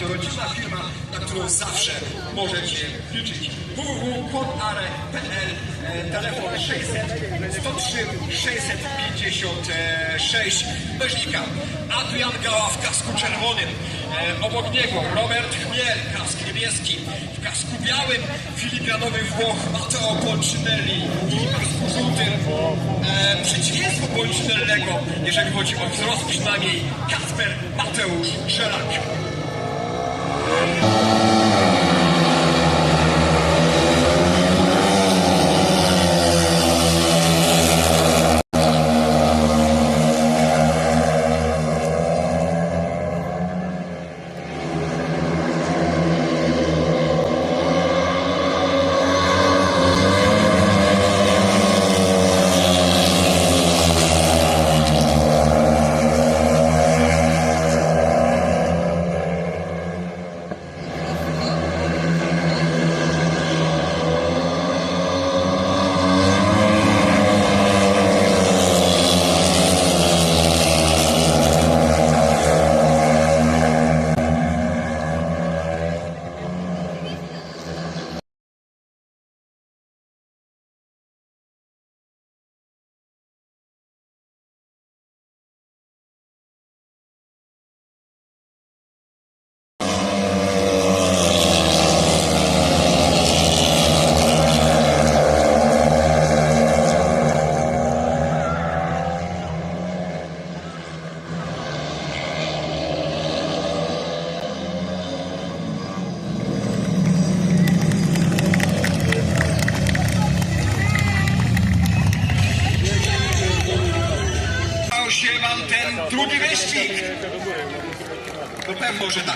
to rodzina firma, na którą zawsze możecie liczyć. www.podare.pl e, Telefon 600 103 656 Beżnika Adrian Gała w kasku czerwonym. E, Obok niego Robert Chmiel, kask niebieski. W kasku białym filigranowy Włoch Matteo Polcinelli I w kasku żółtym e, Przeciwieństwo Polcinellego Jeżeli chodzi o wzrost przynajmniej Kasper Mateusz Żelak Bye.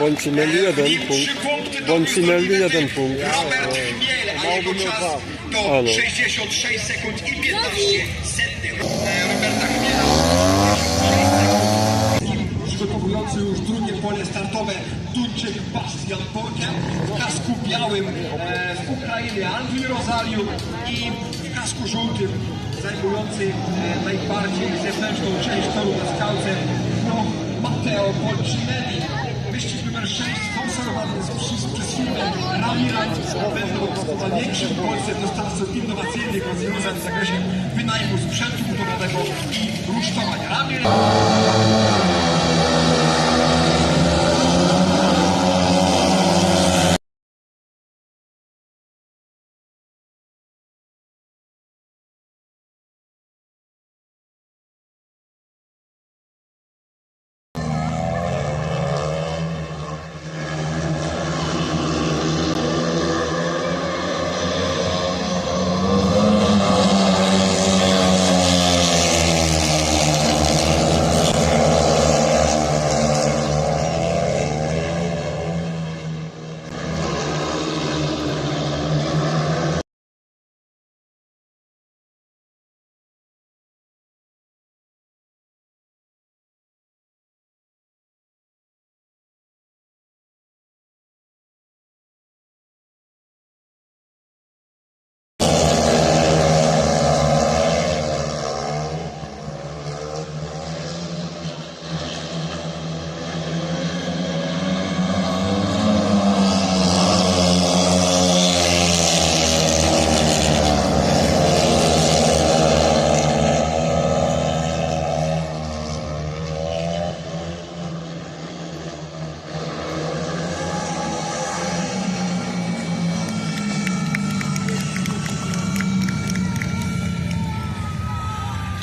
Bącinelli E, jeden punkt. Bącinelli wyzwolenia. jeden punkt. Robert Chmiel, a jego czas to Ano. 66 sekund i 15 setnych. Roberta Chmiela. 66 sekund. Przygotowujący już drugie pole startowe Duńczyk Bastian Porkę w kasku białym e, z Ukrainy Andrzej Rozaliu i w kasku żółtym zajmujący e, najbardziej zewnętrzną część toru na skałce no, Matteo Polcinelli. Rally Ride. Będą największym w Polsce dostawcą innowacyjnych rozwiązań w zakresie wynajmu sprzętu budowlanego i rusztowań. Rally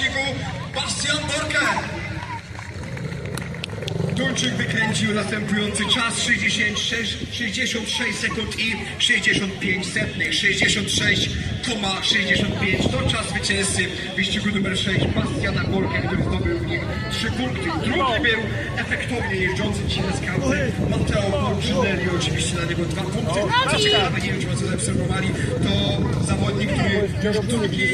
Wyścigu Bastian Borke. Duńczyk wykręcił następujący czas 66, 66 sekund i 65 setnych. 66,65 to czas zwycięzcy wyścigu numer 6 Bastiana Borke, który zdobył 3 punkty. Drugi był efektownie jeżdżący na skałce Matteo Polcinelli, oczywiście na niego dwa punkty. Co ciekawe, nie wiem czy Państwo zaobserwowali, to zawodnik, który już drugi. bieg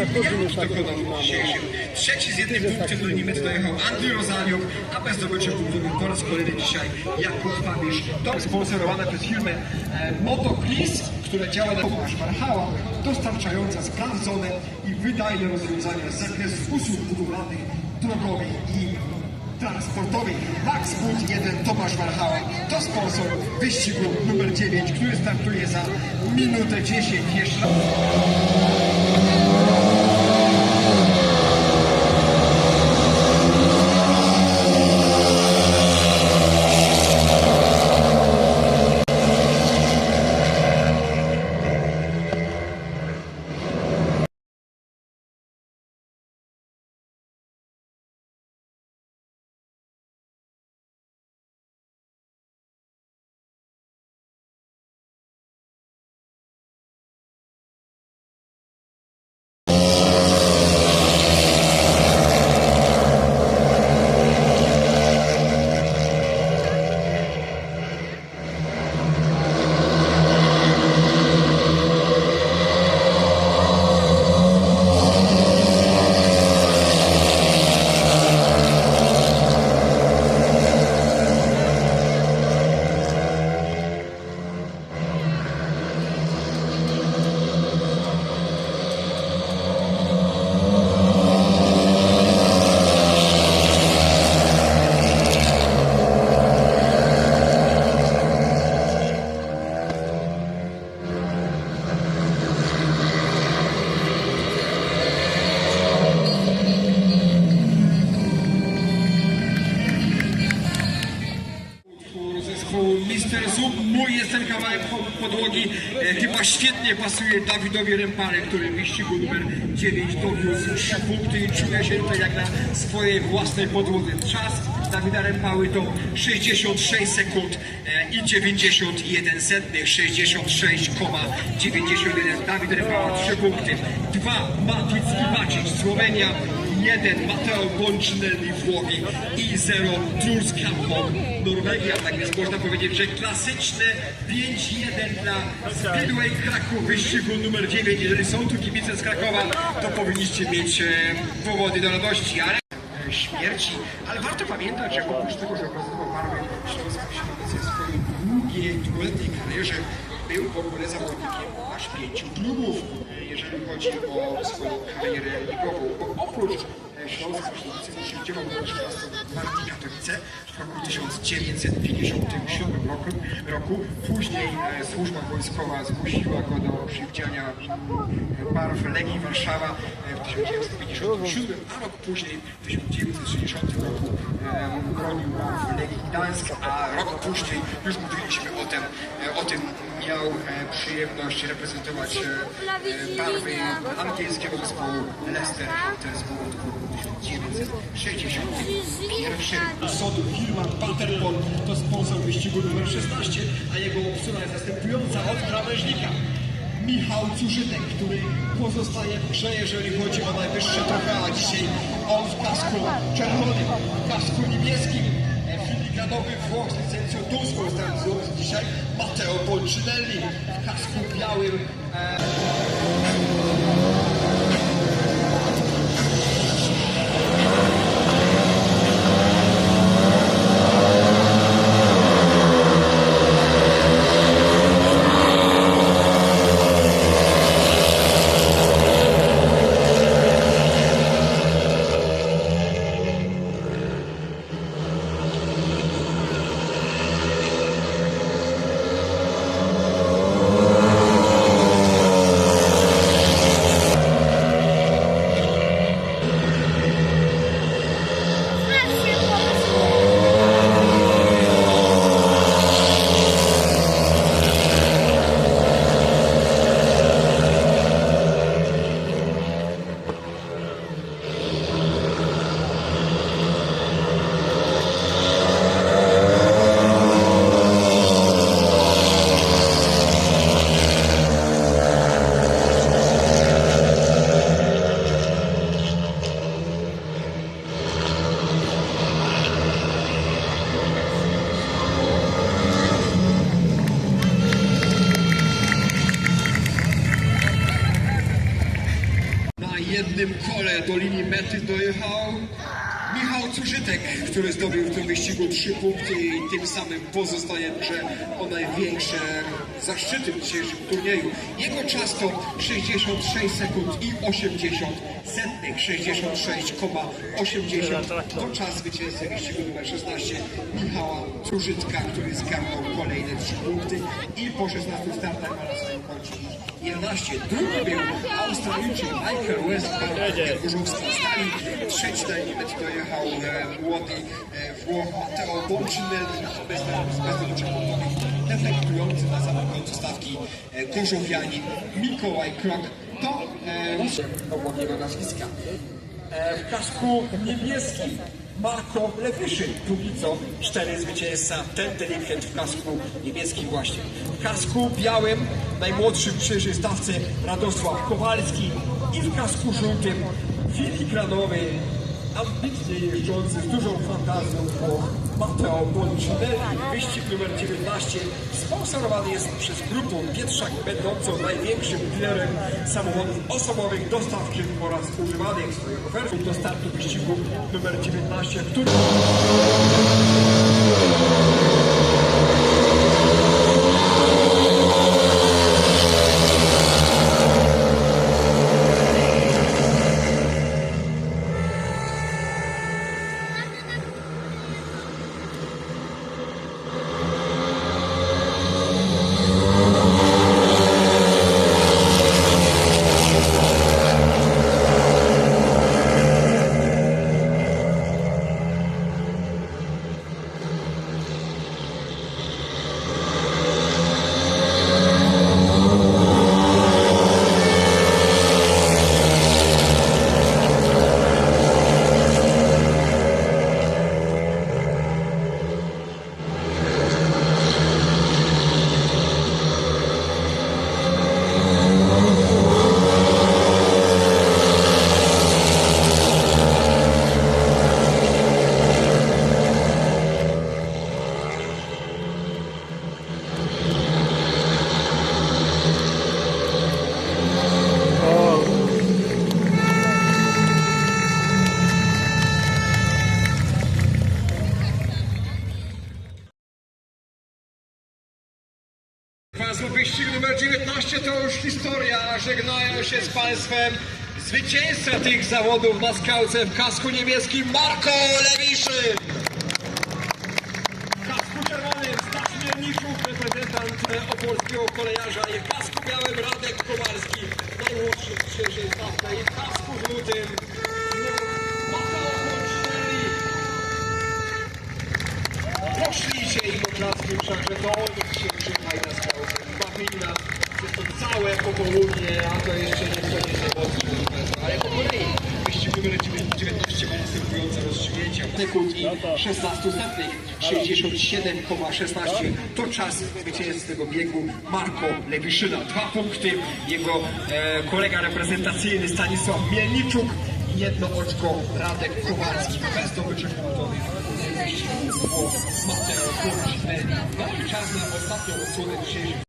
dokonał? dzisiejszym. Trzeci z jednym punktem do limity dojechał Andrzej Rozaliuk, a bez zdobycia punktów po raz kolejny dzisiaj Jakub Fabisz. To sponsorowane przez firmę e, Motoclis, która działa na Tomasz Warchała, dostarczająca sprawdzone i wydajne rozwiązania z zakresu usług budowlanych, drogowych i transportowej Max Wood 1 Tomasz Warchała to sponsor wyścigu numer 9, który startuje za minutę 10 jeszcze. Świetnie pasuje Dawidowi Rempale, który w wyścigu numer 9 dowiózł 3 punkty i czuje się tutaj jak na swojej własnej podłodze. Czas Dawida Rempały to 66 sekund e, i 91 setnych, 66,91. Dawid Rempała 3 punkty. 2 Matic Iwacic, Słowenia. 1 Mateo Boncinelli Włochi i 0 Truls Kampong Norwegia. Tak więc można powiedzieć, że klasyczne 5-1 dla Speedway Kraków wyścigu numer 9. Jeżeli są tu kibice z Krakowa, to powinniście mieć e, powody do radości, ale śmierci, ale warto pamiętać, że oprócz tego, że okazywał barwy Śląska Śląsce w swojej długiej, dwuletniej karierze, był w ogóle zawodnikiem aż pięciu klubów, jeżeli chodzi o swoją karierę ligową. Bo oprócz e, Śląska uczestniczywał również w Partii Katowice w roku 1957 roku. roku. Później e, służba wojskowa zmusiła go do przywdziania mm, barw Legii Warszawa e, w 1957, a rok później, w 1960 roku e, bronił Legii Gdańsk, a rok później, już mówiliśmy o tym, e, o tym miał e, przyjemność reprezentować e, e, barwy angielskiego zespołu Leicester, to jest było w 1961. Sodu firma Paterpol to sponsor wyścigu numer 16, a jego obsługa jest następująca od krawężnika. Michał Cuszynek, który pozostaje w grze, jeżeli chodzi o najwyższe trofea. Dzisiaj on w kasku czerwonym, w kasku niebieskim, e, filigranowy Włoch z licencją duską startujący dzisiaj Matteo Bolcinelli w kasku białym. E, jednym kole do linii mety dojechał Michał Cużytek, który zdobył w tym wyścigu trzy punkty i tym samym pozostaje w grze o największe zaszczyty w dzisiejszym turnieju. Jego czas to 66 sekund i 80 setnych, 66,80 to czas zwycięzcy wyścigu numer 16 Michała Cużytka, który zgarnął kolejne trzy punkty i po 16 startach ma na swoim koncie 11. Drugi był Australijczyk Michael Westphal, Górzówski Stali. Trzeci limit dojechał e, młody e, Włoch Matteo Boncinelli bez bezdobycia punktowych, defektujący na samym końcu stawki e, Gorzowianin Mikołaj Krok. To e, obok jego nazwiska. E, w kasku niebieskim Marko Lewyszyn, póki co cztery zwycięzca, ten delikent w kasku niebieskim właśnie. W kasku białym najmłodszy stawce Radosław Kowalski i w kasku żółtym filigranowy, ambitnie jeżdżący z dużą fantazją Włoch Matteo Boncinelli. Wyścig numer 19 sponsorowany jest przez grupę Pietrzak, będącą największym dealerem samochodów osobowych, dostawczych oraz używanych. Swoją ofertą do startu wyścigu numer 19, który... Żegnają się z Państwem zwycięzca tych zawodów na skałce w kasku niebieskim Marko Lewiszyn. W kasku czerwonym Staś Mierniczuk, reprezentant e, opolskiego kolejarza i w kasku białym Radek Kowalski, najmłodszy w dzisiejszej stawce i w kasku żółtym Mateo Boncinelli. Poszliście i poklaskiem, wszakże to oni dzisiejszy maj na skałce. Bawili nas przez to całe popołudnie, a to jeszcze nie wchodzi się mocno, ale po kolei. Wyścig numer 19 ma następujące rozstrzygnięcia. Sekund i 16 setnych, 67,16 to czas zwycięzcy tego biegu Marko Lewiszyna. Dwa punkty, jego e, kolega reprezentacyjny Stanisław Mielniczuk i jedno oczko Radek Kowalski. Bez zdobyczek punktowych. Mateo Kurcz, czas na ostatnią odsłonę